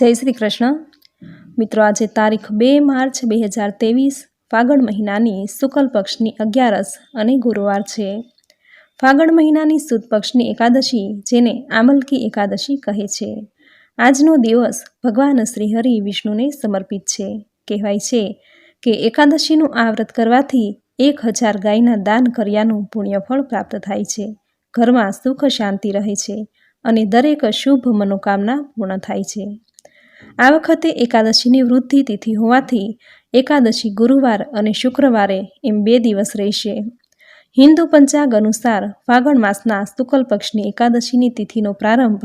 જય શ્રી કૃષ્ણ. મિત્રો, આજે તારીખ બે માર્ચ બે હજાર ત્રેવીસ, ફાગણ મહિનાની શુક્લ પક્ષની અગિયારસ અને ગુરુવાર છે. ફાગણ મહિનાની સુદ પક્ષની એકાદશી, જેને આમલકી એકાદશી કહે છે. આજનો દિવસ ભગવાન શ્રી હરિ વિષ્ણુને સમર્પિત છે. કહેવાય છે કે એકાદશીનું આ વ્રત કરવાથી એક હજાર ગાયના દાન કર્યાનું પુણ્યફળ પ્રાપ્ત થાય છે. ઘરમાં સુખ શાંતિ રહે છે અને દરેક શુભ મનોકામના પૂર્ણ થાય છે. આ વખતે એકાદશીની વૃદ્ધિ તિથિ હોવાથી એકાદશી ગુરુવાર અને શુક્રવારે એમ બે દિવસ રહેશે. હિન્દુ પંચાંગ અનુસાર ફાગણ માસના શુક્લ પક્ષની એકાદશીની તિથિનો પ્રારંભ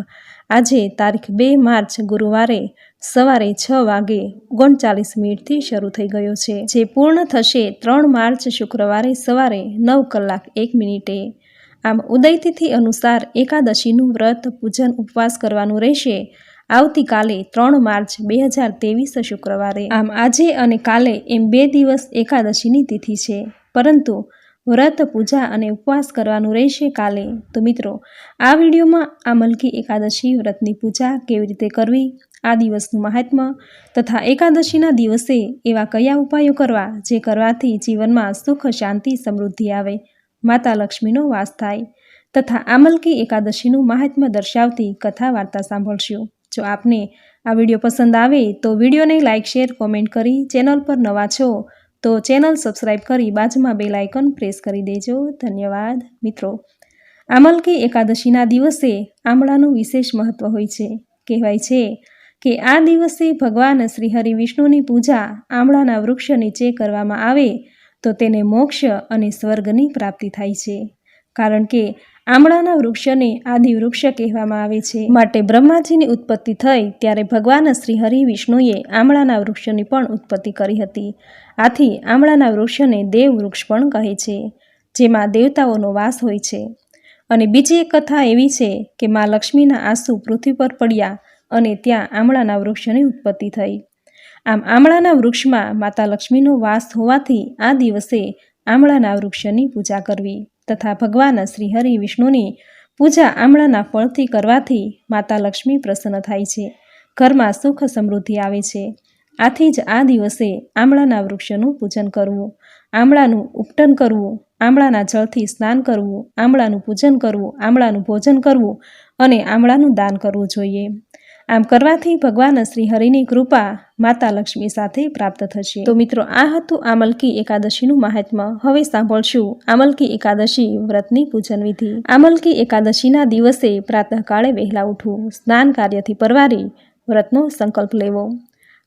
આજે તારીખ બે માર્ચ ગુરુવારે સવારે છ વાગે ઓગણચાલીસ મિનિટથી શરૂ થઈ ગયો છે, જે પૂર્ણ થશે ત્રણ માર્ચ શુક્રવારે સવારે નવ કલાક એક મિનિટે. આમ ઉદયતિથિ અનુસાર એકાદશીનું વ્રત, પૂજન, ઉપવાસ કરવાનું રહેશે. આવતીકાલે ત્રણ માર્ચ બે હજાર ત્રેવીસ શુક્રવારે. આમ આજે અને કાલે એમ બે દિવસ એકાદશીની તિથિ છે. પરંતુ વ્રત, પૂજા અને ઉપવાસ કરવાનું રહેશે કાલે. તો મિત્રો, આ વિડીયોમાં આ મલકી એકાદશી, વ્રતની પૂજા કેવી રીતે કરવી, આ દિવસનું મહાત્મ્ય તથા એકાદશીના દિવસે એવા કયા ઉપાયો કરવા જે કરવાથી જીવનમાં સુખ, શાંતિ, સમૃદ્ધિ આવે, માતા લક્ષ્મીનો વાસ થાય તથા આમલકી એકાદશીનું મહાત્મ્ય દર્શાવતી કથા વાર્તા સાંભળશું. જો આપને આ વીડિયો પસંદ આવે તો વિડીયોને લાઇક શેર, કોમેન્ટ કરી ચેનલ પર નવા છો તો ચેનલ સબસ્ક્રાઈબ કરી બાજુમાં બેલ આઇકન પ્રેસ કરી દેજો. ધન્યવાદ. મિત્રો આમલકી એકાદશીના દિવસે આમળાનું વિશેષ મહત્વ હોય છે. કહેવાય છે કે આ દિવસે ભગવાન શ્રી હરિ વિષ્ણુની પૂજા આમળાના વૃક્ષ નીચે કરવામાં આવે તો તેને મોક્ષ અને સ્વર્ગની પ્રાપ્તિ થાય છે. કારણ કે આમળાના વૃક્ષને આદિ વૃક્ષ કહેવામાં આવે છે. માટે બ્રહ્માજીની ઉત્પત્તિ થઈ ત્યારે ભગવાન શ્રી હરિ વિષ્ણુએ આમળાના વૃક્ષની પણ ઉત્પત્તિ કરી હતી. આથી આમળાના વૃક્ષને દેવ વૃક્ષ પણ કહે છે, જેમાં દેવતાઓનો વાસ હોય છે. અને બીજી એક કથા એવી છે કે મા લક્ષ્મીના આંસુ પૃથ્વી પર પડ્યા અને ત્યાં આમળાના વૃક્ષની ઉત્પત્તિ થઈ. આમ આમળાના વૃક્ષમાં માતા લક્ષ્મીનો વાસ હોવાથી આ દિવસે આમળાના વૃક્ષની પૂજા કરવી. તથા ભગવાન શ્રી હરિ વિષ્ણુની પૂજા આમળાના ફળથી કરવાથી માતા લક્ષ્મી પ્રસન્ન થાય છે. ઘરમાં સુખ સમૃદ્ધિ આવે છે. આથી જ આ દિવસે આમળાના વૃક્ષનું પૂજન કરવું, આમળાનું ઉપટન કરવું, આમળાના જળથી સ્નાન કરવું, આમળાનું પૂજન કરવું, આમળાનું ભોજન કરવું અને આમળાનું દાન કરવું જોઈએ. આમ કરવાથી ભગવાન શ્રી હરિની કૃપા માતા લક્ષ્મી સાથે પ્રાપ્ત થશે. તો મિત્રો, આ હતું આમલકી એકાદશીનું મહાત્મ્ય. હવે સાંભળશું આમલકી એકાદશી વ્રતની પૂજન વિધિ. આમલકી એકાદશીના દિવસે પ્રાતઃકાળે વહેલા ઉઠવું, સ્નાન કાર્યથી પરવારી વ્રતનો સંકલ્પ લેવો.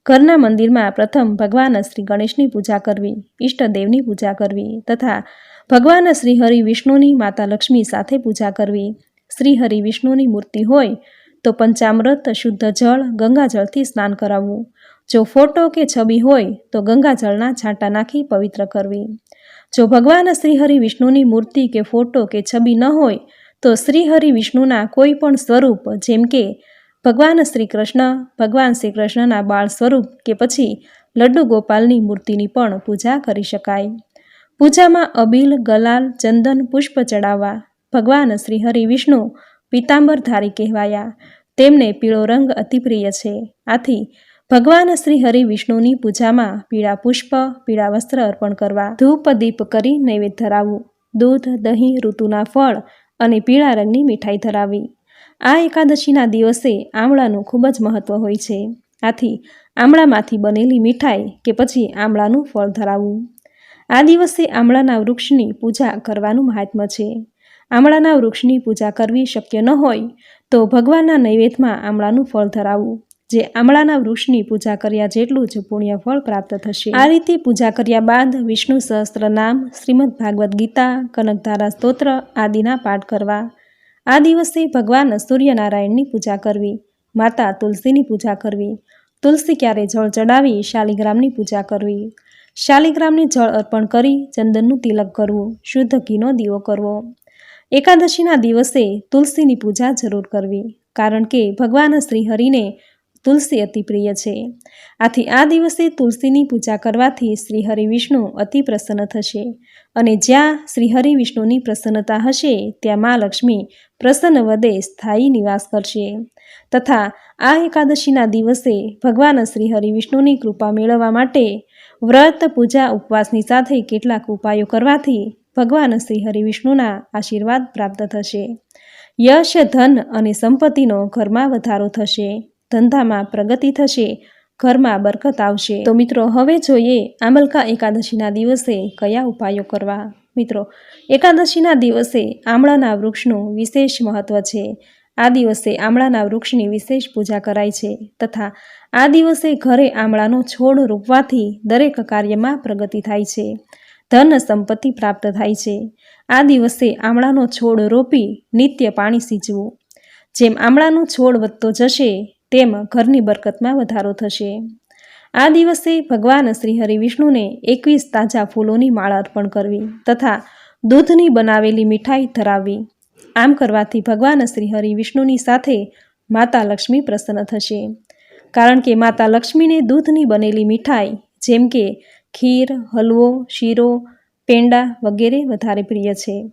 ઘરના મંદિરમાં પ્રથમ ભગવાન શ્રી ગણેશની પૂજા કરવી, ઈષ્ટદેવની પૂજા કરવી તથા ભગવાન શ્રી હરિ વિષ્ણુની માતા લક્ષ્મી સાથે પૂજા કરવી. શ્રી હરિ વિષ્ણુની મૂર્તિ હોય તો પંચામૃત, શુદ્ધ જળ, ગંગાજળથી સ્નાન કરાવવું. જો ફોટો કે છબી હોય, તો ગંગાજળના છાંટા નાખી પવિત્ર કરવી. જો ભગવાન શ્રીહરિ વિષ્ણુની મૂર્તિ કે ફોટો કે છબી ન હોય, તો શ્રીહરિ વિષ્ણુના કોઈ પણ સ્વરૂપ, જેમ કે ભગવાન શ્રી કૃષ્ણ ભગવાન શ્રી કૃષ્ણના બાળ સ્વરૂપ કે પછી લડ્ડુ ગોપાલની મૂર્તિની પણ પૂજા કરી શકાય. પૂજામાં અબીલ, ગલાલ, ચંદન, પુષ્પ ચડાવવા. ભગવાન શ્રી હરિ વિષ્ણુ પિતાંબરધારી કહેવાયા. તેમને પીળો રંગ અતિપ્રિય છે. આથી ભગવાન શ્રી હરિ વિષ્ણુની પૂજામાં પીળા પુષ્પ, પીળા વસ્ત્ર અર્પણ કરવા ધૂપ દીપ કરી નૈવેદ્ય ધરાવવું દૂધ, દહીં, ઋતુના ફળ અને પીળા રંગની મીઠાઈ ધરાવી. આ એકાદશીના દિવસે આમળાનું ખૂબ જ મહત્વ હોય છે. આથી આમળામાંથી બનેલી મીઠાઈ કે પછી આમળાનું ફળ ધરાવવું આ દિવસે આમળાના વૃક્ષની પૂજા કરવાનું મહાત્મ્ય છે. આમળાના વૃક્ષની પૂજા કરવી શક્ય ન હોય, તો ભગવાનના નૈવેદ્યમાં આમળાનું ફળ ધરાવવું જે આમળાના વૃક્ષની પૂજા કર્યા જેટલું જ પુણ્ય ફળ પ્રાપ્ત થશે. આ રીતે પૂજા કર્યા બાદ વિષ્ણુ સહસ્ત્ર નામ, શ્રીમદ ભાગવદ્ ગીતા, કનકધારા સ્તોત્ર આદિના પાઠ કરવા, આ દિવસે ભગવાન સૂર્યનારાયણની પૂજા કરવી, માતા તુલસીની પૂજા કરવી, તુલસી ક્યારે જળ ચડાવી શાલિગ્રામની પૂજા કરવી, શાલિગ્રામને જળ અર્પણ કરી ચંદનનું તિલક કરવું, શુદ્ધ ઘીનો દીવો કરવો. એકાદશીના દિવસે તુલસીની પૂજા જરૂર કરવી, કારણ કે ભગવાન શ્રીહરિને તુલસી અતિ પ્રિય છે. આથી આ દિવસે તુલસીની પૂજા કરવાથી શ્રીહરિ વિષ્ણુ અતિ પ્રસન્ન થશે અને જ્યાં શ્રીહરિ વિષ્ણુની પ્રસન્નતા હશે, ત્યાં મા લક્ષ્મી પ્રસન્ન વદે સ્થાયી નિવાસ કરશે. તથા આ એકાદશીના દિવસે ભગવાન શ્રીહરિ વિષ્ણુની કૃપા મેળવવા માટે વ્રત, પૂજા, ઉપવાસની સાથે કેટલાક ઉપાયો કરવાથી ભગવાન શ્રી હરિ વિષ્ણુના આશીર્વાદ પ્રાપ્ત થશે. યશ, ધન અને સંપત્તિનો ઘરમાં વધારો થશે. ધંધામાં પ્રગતિ થશે. ઘરમાં બરકત આવશે. તો મિત્રો, હવે જોઈએ આમલકા એકાદશીના દિવસે કયા ઉપાયો કરવા? મિત્રો, એકાદશીના દિવસે આમળાના વૃક્ષનું વિશેષ મહત્વ છે. આ દિવસે આમળાના વૃક્ષની વિશેષ પૂજા કરાય છે તથા આ દિવસે ઘરે આમળાનો છોડ રોપવાથી દરેક કાર્યમાં પ્રગતિ થાય છે. ધન સંપત્તિ પ્રાપ્ત થાય છે. આ દિવસે આમળાનો છોડ રોપી નિત્ય પાણી સિંચવું. જેમ આમળાનો છોડ વધતો જશે, તેમ ઘરની બરકતમાં વધારો થશે. આ દિવસે ભગવાન શ્રી હરિ વિષ્ણુને એકવીસ તાજા ફૂલોની માળા અર્પણ કરવી તથા દૂધની બનાવેલી મીઠાઈ ધરાવવી. આમ કરવાથી ભગવાન શ્રી હરિ વિષ્ણુની સાથે માતા લક્ષ્મી પ્રસન્ન થશે. કારણ કે માતા લક્ષ્મીને દૂધની બનેલી મીઠાઈ, જેમ કે ખીર, હલવો, શીરો, પેંડા વગેરે વધારે પ્રિય છે.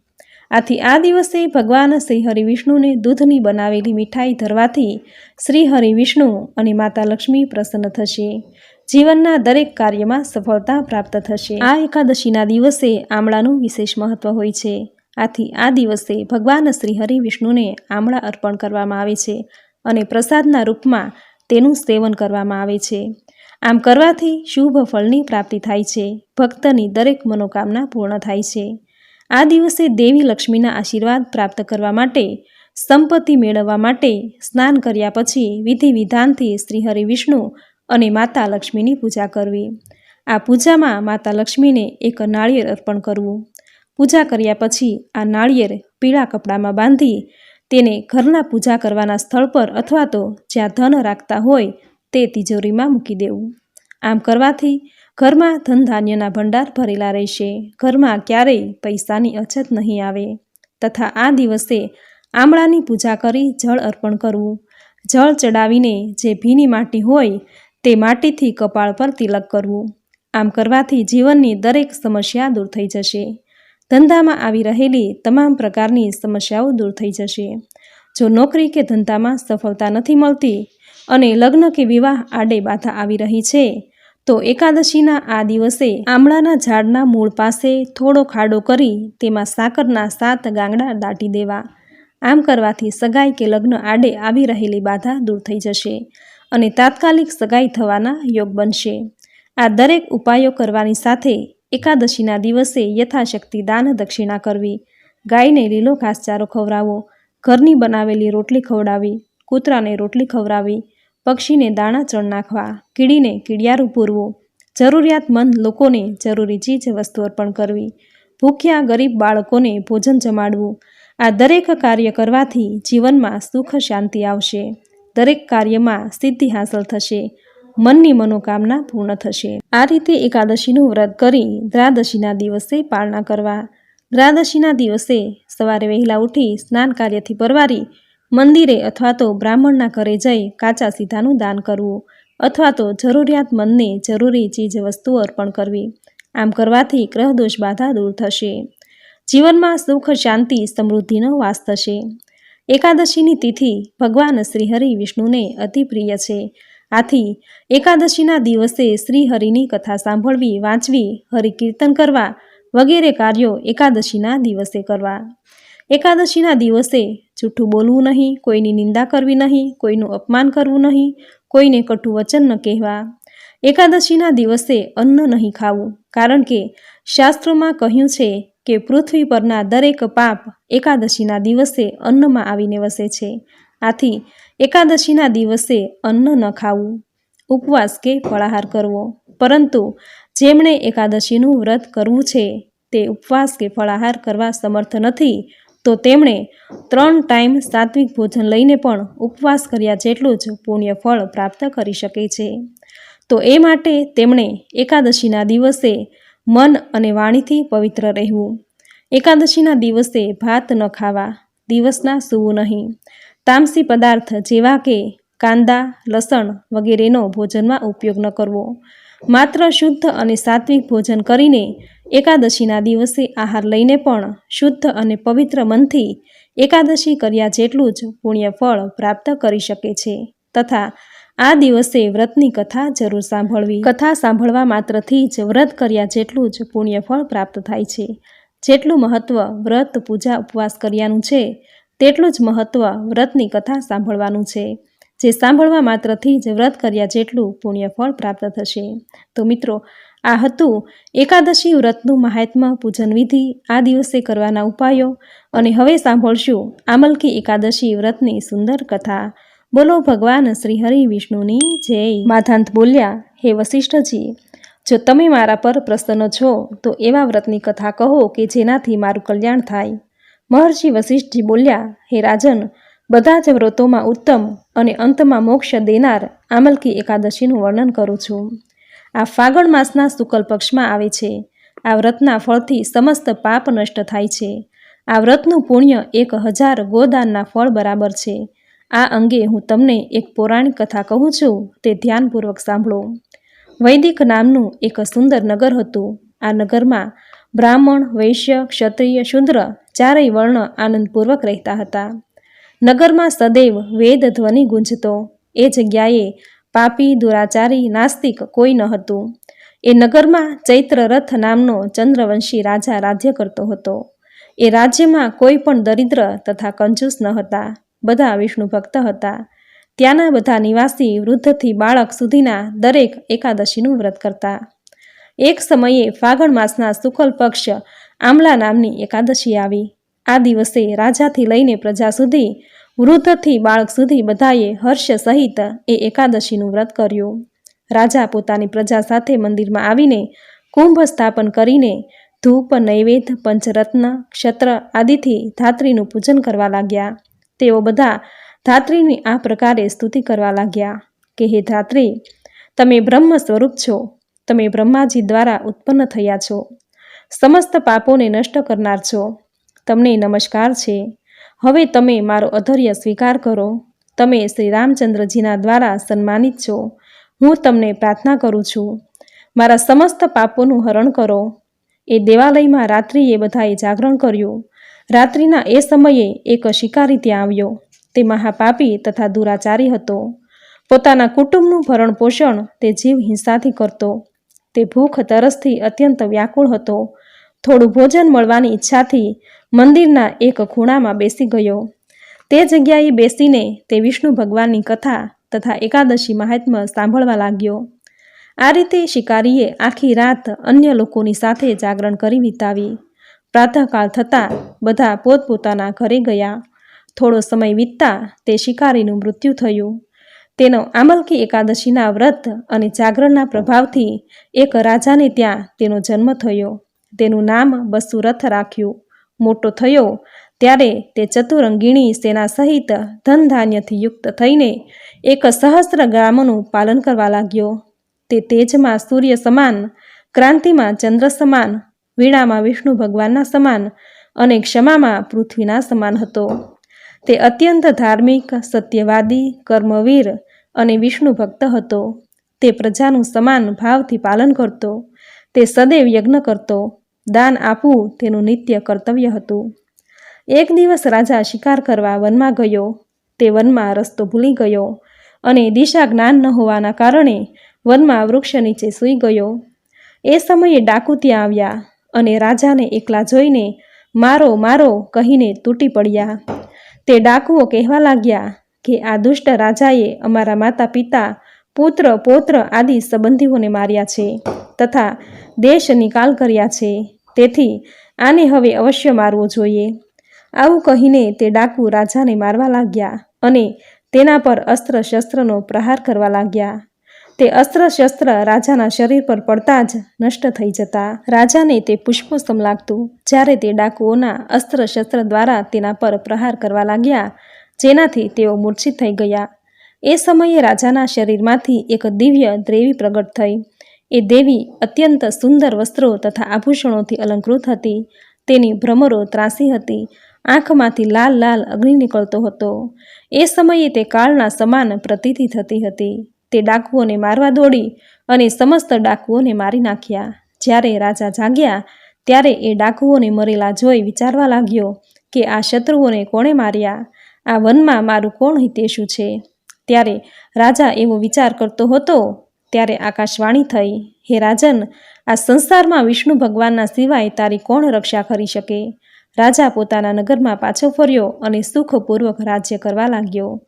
આથી આ દિવસે ભગવાન શ્રી હરિ વિષ્ણુને દૂધની બનાવેલી મીઠાઈ ધરવાથી શ્રી હરિ વિષ્ણુ અને માતા લક્ષ્મી પ્રસન્ન થશે. જીવનના દરેક કાર્યમાં સફળતા પ્રાપ્ત થશે. આ એકાદશીના દિવસે આમળાનું વિશેષ મહત્વ હોય છે. આથી આ દિવસે ભગવાન શ્રી હરિ વિષ્ણુને આમળા અર્પણ કરવામાં આવે છે અને પ્રસાદના રૂપમાં તેનું સેવન કરવામાં આવે છે. આમ કરવાથી શુભ ફળની પ્રાપ્તિ થાય છે. ભક્તની દરેક મનોકામના પૂર્ણ થાય છે. આ દિવસે દેવી લક્ષ્મીના આશીર્વાદ પ્રાપ્ત કરવા માટે, સંપત્તિ મેળવવા માટે સ્નાન કર્યા પછી વિધિ વિધાનથી શ્રી હરિ વિષ્ણુ અને માતા લક્ષ્મીની પૂજા કરવી. આ પૂજામાં માતા લક્ષ્મીને એક નાળિયેર અર્પણ કરવું. પૂજા કર્યા પછી આ નાળિયેર પીળા કપડામાં બાંધી તેને ઘરના પૂજા કરવાના સ્થળ પર અથવા તો જ્યાં ધન રાખતા હોય તે તિજોરીમાં મૂકી દેવું. આમ કરવાથી ઘરમાં ધન ધાન્યના ભંડાર ભરેલા રહેશે. ઘરમાં ક્યારેય પૈસાની અછત નહીં આવે. તથા આ દિવસે આમળાની પૂજા કરી જળ અર્પણ કરવું. જળ ચડાવીને જે ભીની માટી હોય તે માટીથી કપાળ પર તિલક કરવું. આમ કરવાથી જીવનની દરેક સમસ્યા દૂર થઈ જશે. ધંધામાં આવી રહેલી તમામ પ્રકારની સમસ્યાઓ દૂર થઈ જશે. જો નોકરી કે ધંધામાં સફળતા નથી મળતી અને લગ્ન કે વિવાહ આડે બાધા આવી રહી છે. તો એકાદશીના આ દિવસે આમળાના ઝાડના મૂળ પાસે થોડો ખાડો કરી તેમાં સાકરના સાત ગાંગડા દાટી દેવા. આમ કરવાથી સગાઈ કે લગ્ન આડે આવી રહેલી બાધા દૂર થઈ જશે અને તાત્કાલિક સગાઈ થવાના યોગ બનશે. આ દરેક ઉપાયો કરવાની સાથે એકાદશીના દિવસે યથાશક્તિ દાન દક્ષિણા કરવી. ગાયને લીલો ઘાસચારો ખવડાવવો. ઘરની બનાવેલી રોટલી ખવડાવી. કૂતરાને રોટલી ખવડાવી. પક્ષીને દાણા ચણ નાખવા, કીડીને કીડિયારું પૂરવું, જરૂરિયાતમંદ લોકોને જરૂરી ચીજ વસ્તુ અર્પણ કરવી, ભૂખ્યા ગરીબ બાળકોને ભોજન જમાડવું. આ દરેક કાર્ય કરવાથી જીવનમાં સુખ શાંતિ આવશે. દરેક કાર્યમાં સિદ્ધિ હાંસલ થશે. મનની મનોકામના પૂર્ણ થશે. આ રીતે એકાદશીનું વ્રત કરી દ્રાદશીના દિવસે પાળના કરવા. દ્રાદશીના દિવસે સવારે વહેલા ઉઠી સ્નાન કાર્યથી પરવારી મંદિરે અથવા તો બ્રાહ્મણના ઘરે જઈ કાચા સીધાનું દાન કરવું અથવા તો જરૂરિયાતમંદને જરૂરી ચીજ વસ્તુઓ અર્પણ કરવી. આમ કરવાથી ગ્રહદોષ બાધા દૂર થશે. જીવનમાં સુખ, શાંતિ, સમૃદ્ધિનો વાસ થશે. એકાદશીની તિથિ ભગવાન શ્રીહરિ વિષ્ણુને અતિ પ્રિય છે. આથી એકાદશીના દિવસે શ્રી હરિની કથા સાંભળવી, વાંચવી, હરિકીર્તન કરવા વગેરે કાર્યો એકાદશીના દિવસે કરવા. એકાદશીના દિવસે જૂઠું બોલવું નહીં, કોઈની નિંદા કરવી નહીં, કોઈનું અપમાન કરવું નહીં, કોઈને કટુ વચન ન કહેવા. એકાદશીના દિવસે અન્ન નહીં ખાવું, કારણ કે શાસ્ત્રોમાં કહ્યું છે કે પૃથ્વી પરના દરેક પાપ એકાદશીના દિવસે અન્નમાં આવીને વસે છે. આથી એકાદશીના દિવસે અન્ન ન ખાવું, ઉપવાસ કે ફળાહાર કરવો. પરંતુ જેમણે એકાદશીનું વ્રત કરવું છે, તે ઉપવાસ કે ફળાહાર કરવા સમર્થ નથી તો તેમણે ત્રણ ટાઈમ સાત્વિક ભોજન લઈને પણ ઉપવાસ કર્યા જેટલું જ પુણ્ય ફળ પ્રાપ્ત કરી શકે છે. તો એ માટે તેમણે એકાદશીના દિવસે મન અને વાણીથી પવિત્ર રહેવું. એકાદશીના દિવસે ભાત ન ખાવા, દિવસના સૂવું નહીં. તામસી પદાર્થ જેવા કે કાંદા, લસણ વગેરેનો ભોજનમાં ઉપયોગ ન કરવો. માત્ર શુદ્ધ અને સાત્વિક ભોજન કરીને એકાદશીના દિવસે આહાર લઈને પણ શુદ્ધ અને પવિત્ર મનથી એકાદશી કર્યા જેટલું જ પુણ્યફળ પ્રાપ્ત કરી શકે છે. તથા આ દિવસે વ્રતની કથા જરૂર સાંભળવી. કથા સાંભળવા માત્રથી જ વ્રત કર્યા જેટલું જ પુણ્યફળ પ્રાપ્ત થાય છે. જેટલું મહત્વ વ્રત, પૂજા, ઉપવાસ કર્યાનું છે, તેટલું જ મહત્વ વ્રતની કથા સાંભળવાનું છે. જે સાંભળવા માત્રથી જ વ્રત કર્યા જેટલું પુણ્યફળ પ્રાપ્ત થશે. તો મિત્રો આ હતું એકાદશી વ્રતનું મહાત્મ્ય પૂજન વિધિ, આ દિવસે કરવાના ઉપાયો અને હવે સાંભળશું આમલકી એકાદશી વ્રતની સુંદર કથા. બોલો ભગવાન શ્રી હરિ વિષ્ણુની જય. માધાંત બોલ્યા, હે વશિષ્ઠજી, જો તમે મારા પર પ્રસન્ન છો, તો એવા વ્રતની કથા કહો કે જેનાથી મારું કલ્યાણ થાય. મહર્ષિ વશિષ્ઠજી બોલ્યા, હે રાજન, બધા જ વ્રતોમાં ઉત્તમ અને અંતમાં મોક્ષ દેનાર આમલકી એકાદશીનું વર્ણન કરું છું. આ ફાગણ માસના શુકલ પક્ષમાં આવે છે. આ વ્રતના ફળથી સમસ્ત પાપ નષ્ટ થાય છે. આ વ્રતનું પુણ્ય એક હજાર ગોદાનના ફળ બરાબર છે. આ અંગે હું તમને એક પૌરાણિક કથા કહું છું, તે ધ્યાનપૂર્વક સાંભળો. વૈદિક નામનું એક સુંદર નગર હતું. આ નગરમાં બ્રાહ્મણ, વૈશ્ય, ક્ષત્રિય, શુદ્ર ચારેય વર્ણ આનંદપૂર્વક રહેતા હતા. નગરમાં સદૈવ વેદ ધ્વનિ ગુંજતો. એ જગ્યાએ પાપી, દુરાચારી, નાસ્તિક કોઈ ન હતું. એ નગરમાં ચૈત્ર રથ નામનો ચંદ્રવંશી રાજા રાજ્ય કરતો હતો. એ રાજ્યમાં કોઈ પણ દરિદ્ર તથા કંજૂસ ન હતા. બધા વિષ્ણુ ભક્ત હતા. ત્યાંના બધા નિવાસી વૃદ્ધથી બાળક સુધીના દરેક એકાદશીનું વ્રત કરતા. એક સમયે ફાગણ માસના શુકલ પક્ષ આમલા નામની એકાદશી આવી. આ દિવસે રાજાથી લઈને પ્રજા સુધી વૃદ્ધથી બાળક સુધી બધાએ હર્ષ સહિત એ એકાદશીનું વ્રત કર્યું. રાજા પોતાની પ્રજા સાથે મંદિરમાં આવીને કુંભ સ્થાપન કરીને ધૂપ, નૈવેદ્ય, પંચરત્ન, ક્ષત્ર આદિથી ધાત્રીનું પૂજન કરવા લાગ્યા. તેઓ બધા ધાત્રીની આ પ્રકારે સ્તુતિ કરવા લાગ્યા કે, હે ધાત્રી, તમે બ્રહ્મ સ્વરૂપ છો. તમે બ્રહ્માજી દ્વારા ઉત્પન્ન થયા છો. સમસ્ત પાપોને નષ્ટ કરનાર છો. તમને નમસ્કાર છે. હવે તમે મારો અધર્ય સ્વીકાર કરો. તમે શ્રી રામચંદ્રજીના દ્વારા સન્માનિત છો. હું તમને પ્રાર્થના કરું છું. મારા સમસ્ત પાપોનું હરણ કરો. એ દેવાલયમાં રાત્રિએ બધાએ જાગરણ કર્યું. રાત્રિના એ સમયે એક શિકારી ત્યાં આવ્યો. તે મહાપાપી તથા દુરાચારી હતો. પોતાના કુટુંબનું ભરણ પોષણ તે જીવ હિંસાથી કરતો. તે ભૂખ તરસથી અત્યંત વ્યાકુળ હતો. થોડું ભોજન મળવાની ઈચ્છાથી મંદિરના એક ખૂણામાં બેસી ગયો. તે જગ્યાએ બેસીને તે વિષ્ણુ ભગવાનની કથા તથા એકાદશી મહાત્મ્ય સાંભળવા લાગ્યો. આ રીતે શિકારીએ આખી રાત અન્ય લોકોની સાથે જાગરણ કરી વિતાવી. પ્રાતઃકાળ થતાં બધા પોતપોતાના ઘરે ગયા. થોડો સમય વીતતા તે શિકારીનું મૃત્યુ થયું. તેનો આમલકી એકાદશીના વ્રત અને જાગરણના પ્રભાવથી એક રાજાને ત્યાં તેનો જન્મ થયો. તેનું નામ બસુરથ રાખ્યું. મોટો થયો, ત્યારે તે ચતુરંગીણી સેના સહિત ધન ધાન્યથી યુક્ત થઈને એક સહસ્ત્ર ગ્રામનું પાલન કરવા લાગ્યો. તે તેજમાં સૂર્ય સમાન, ક્રાંતિમાં ચંદ્ર સમાન, વીણામાં વિષ્ણુ ભગવાનના સમાન અને ક્ષમામાં પૃથ્વીના સમાન હતો. તે અત્યંત ધાર્મિક, સત્યવાદી, કર્મવીર અને વિષ્ણુ ભક્ત હતો. તે પ્રજાનું સમાન ભાવથી પાલન કરતો. તે સદૈવ યજ્ઞ કરતો. દાન આપવું તેનું નિત્ય કર્તવ્ય હતું. એક દિવસ રાજા શિકાર કરવા વનમાં ગયો. તે વનમાં રસ્તો ભૂલી ગયો અને દિશા જ્ઞાન ન હોવાના કારણે વનમાં વૃક્ષ નીચે સૂઈ ગયો. એ સમયે ડાકુ ત્યાં આવ્યા અને રાજાને એકલા જોઈને મારો મારો કહીને તૂટી પડ્યા. તે ડાકુઓ કહેવા લાગ્યા કે આ દુષ્ટ રાજાએ અમારા માતા પિતા પુત્ર, પૌત્ર આદિ સંબંધીઓને માર્યા છે તથા દેશ નિકાલ કર્યા છે. તેથી આને હવે અવશ્ય મારવો જોઈએ. આવું કહીને તે ડાકુ રાજાને મારવા લાગ્યા અને તેના પર અસ્ત્ર શસ્ત્રનો પ્રહાર કરવા લાગ્યા. તે અસ્ત્ર શસ્ત્ર રાજાના શરીર પર પડતા જ નષ્ટ થઈ જતા. રાજાને તે પુષ્પો સમ લાગતું. જ્યારે તે ડાકુઓના અસ્ત્ર શસ્ત્ર દ્વારા તેના પર પ્રહાર કરવા લાગ્યા, જેનાથી તેઓ મૂર્છિત થઈ ગયા. એ સમયે રાજાના શરીરમાંથી એક દિવ્ય દ્રેવી પ્રગટ થઈ. એ દેવી અત્યંત સુંદર વસ્ત્રો તથા આભૂષણોથી અલંકૃત હતી. તેની ભ્રમરો ત્રાસી હતી. આંખમાંથી લાલ લાલ અગ્નિ નીકળતો હતો. એ સમયે તે કાળના સમાન પ્રતીતિ થતી હતી. તે ડાકુઓને મારવા દોડી અને સમસ્ત ડાકુઓને મારી નાખ્યા. જ્યારે રાજા જાગ્યા, ત્યારે એ ડાકુઓને મરેલા જોઈ વિચારવા લાગ્યો કે આ શત્રુઓને કોણે માર્યા? આ વનમાં મારું કોણ હિતેશું છે? ત્યારે રાજા એવો વિચાર કરતો હતો ત્યારે આકાશવાણી થઈ, હે રાજન, આ સંસારમાં વિષ્ણુ ભગવાનના સિવાય તારી કોણ રક્ષા કરી શકે? રાજા પોતાના નગરમાં પાછો ફર્યો અને સુખપૂર્વક રાજ્ય કરવા લાગ્યો.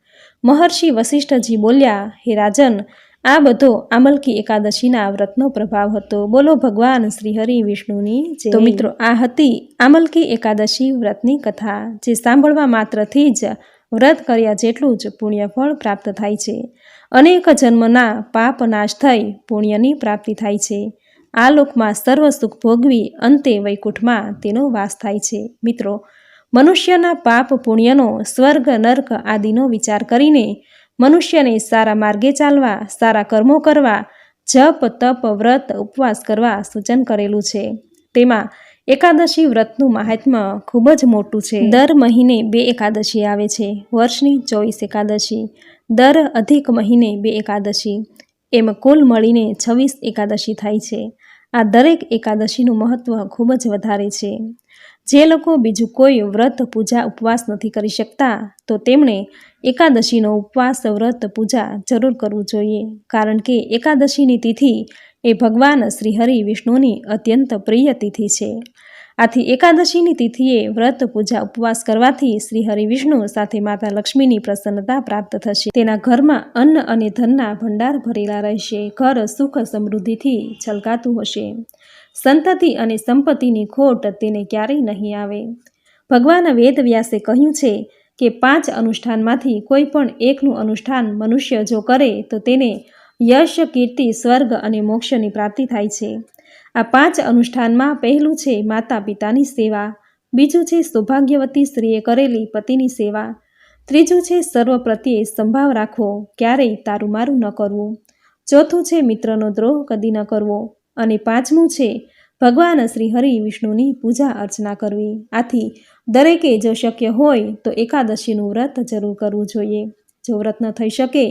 મહર્ષિ વસિષ્ઠજી બોલ્યા, હે રાજન, આ બધો આમલકી એકાદશીના વ્રતનો પ્રભાવ હતો. બોલો ભગવાન શ્રી હરિ વિષ્ણુની. તો મિત્રો, આ હતી આમલકી એકાદશી વ્રતની કથા, જે સાંભળવા માત્રથી જ વ્રત કર્યા જેટલું જ પુણ્યફળ પ્રાપ્ત થાય છે. અનેક જન્મના પાપ નાશ થઈ પુણ્યની પ્રાપ્તિ થાય છે. આ લોકમાં સર્વ સુખ ભોગવી અંતે વૈકુંઠમાં તેનો વાસ થાય છે. મિત્રો, મનુષ્યના પાપ પુણ્યનો સ્વર્ગ, નર્ક આદિનો વિચાર કરીને મનુષ્યને સારા માર્ગે ચાલવા, સારા કર્મો કરવા, જપ, તપ, વ્રત, ઉપવાસ કરવા સૂચન કરેલું છે. તેમાં એકાદશી વ્રતનું મહાત્મ્ય ખૂબ જ મોટું છે. દર મહિને બે એકાદશી આવે છે. વર્ષની ચોવીસ એકાદશી. દર અધિક મહિને બે એકાદશી. એમ કુલ મળીને છવ્વીસ એકાદશી થાય છે. આ દરેક એકાદશીનું મહત્ત્વ ખૂબ જ વધારે છે. જે લોકો બીજું કોઈ વ્રત પૂજા ઉપવાસ નથી કરી શકતા, તો તેમણે એકાદશીનો ઉપવાસ વ્રત પૂજા જરૂર કરવું જોઈએ. કારણ કે એકાદશીની તિથિ એ ભગવાન શ્રી હરિ વિષ્ણુની અત્યંત પ્રિય તિથિ છે. આથી એકાદશીની તિથિએ વ્રત, પૂજા, ઉપવાસ કરવાથી શ્રી હરિવિષ્ણુ સાથે માતા લક્ષ્મીની પ્રસન્નતા પ્રાપ્ત થશે. તેના ઘરમાં અન્ન અને ધનના ભંડાર ભરેલા રહેશે. ઘર સુખ સમૃદ્ધિથી છલકાતું હશે. સંતતિ અને સંપત્તિની ખોટ તેને ક્યારેય નહીં આવે. ભગવાન વેદવ્યાસે કહ્યું છે કે પાંચ અનુષ્ઠાનમાંથી કોઈ પણ એકનું અનુષ્ઠાન મનુષ્ય જો કરે તો તેને યશ, કીર્તિ, સ્વર્ગ અને મોક્ષની પ્રાપ્તિ થાય છે. આ પાંચ અનુષ્ઠાનમાં પહેલું છે માતા પિતાની સેવા, બીજું છે સૌભાગ્યવતી સ્ત્રીએ કરેલી પતિની સેવા, ત્રીજું છે સર્વ પ્રત્યે સંભાવ રાખવો, ક્યારેય તારું મારું ન કરવું, ચોથું છે મિત્રનો દ્રોહ કદી ન કરવો અને પાંચમું છે ભગવાન શ્રી હરિ વિષ્ણુની પૂજા અર્ચના કરવી. આથી દરેકે જો શક્ય હોય તો એકાદશીનું વ્રત જરૂર કરવું જોઈએ. જો વ્રત ન થઈ શકે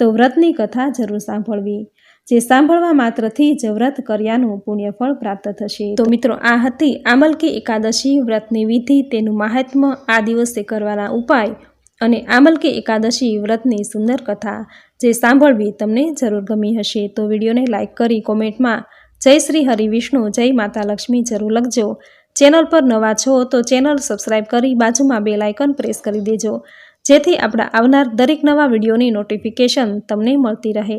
તો વ્રતની કથા જરૂર સાંભળવી. જે સાંભળવા માત્રથી જ વ્રત કર્યાનું પુણ્યફળ પ્રાપ્ત થશે. તો મિત્રો, આ હતી આમલકી એકાદશી વ્રતની વિધિ, તેનું મહાત્મ્ય આ દિવસે કરવાના ઉપાય અને આમલકી એકાદશી વ્રતની સુંદર કથા, જે સાંભળવી તમને જરૂર ગમી હશે. તો વિડીયોને લાઇક કરી કોમેન્ટમાં જય શ્રી હરિ વિષ્ણુ, જય માતા લક્ષ્મી જરૂર લખજો. ચેનલ પર નવા છો તો ચેનલ સબસ્ક્રાઇબ કરી બાજુમાં બે લાઇકન પ્રેસ કરી દેજો. જેથી આપણા આવનાર દરેક નવા વિડીયોની નોટિફિકેશન તમને મળતી રહે.